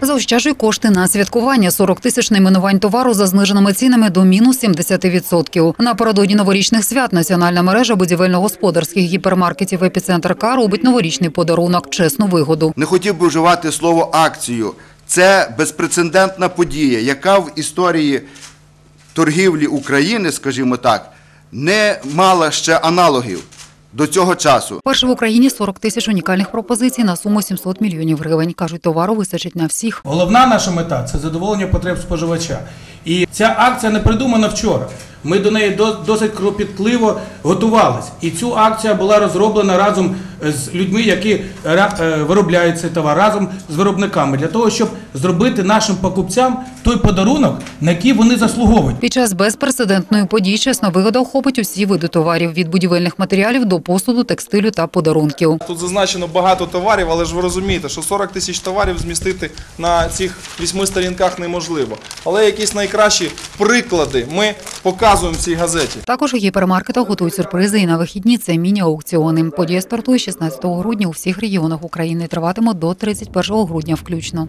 Заощаджуй кошти на святкування. 40 тисяч найменувань товару за зниженими цінами до мінус 70%. Напередодні новорічних свят національна мережа будівельно-господарських гіпермаркетів «Епіцентр К» робить новорічний подарунок – чесну вигоду. Не хотів би вживати слово акцію. Це безпрецедентна подія, яка в історії торгівлі України, скажімо так, не мала ще аналогів до цього часу. Перше в Україні 40 тисяч унікальних пропозицій на суму 700 мільйонів гривень. Кажуть, товару вистачить на всіх. Головна наша мета це задоволення потреб споживача. І ця акція не придумана вчора. Ми до неї до- досить кропітливо готувалися. І цю акція була розроблена разом з людьми, які е, виробляють цей товар, разом з виробниками, для того, щоб зробити нашим покупцям той подарунок, на який вони заслуговують. Під час безпрецедентної події чесна вигода охопить усі види товарів – від будівельних матеріалів до посуду, текстилю та подарунків. Тут зазначено багато товарів, але ж ви розумієте, що 40 тисяч товарів змістити на цих вісьми сторінках неможливо. Але якісь найкращі приклади ми показуємо в цій газеті. Також у гіпермаркетах готують сюрпризи і на вихідні – це міні-аукціони. Подія стартує 16 грудня у всіх регіонах України. Триватиме до 31 грудня включно.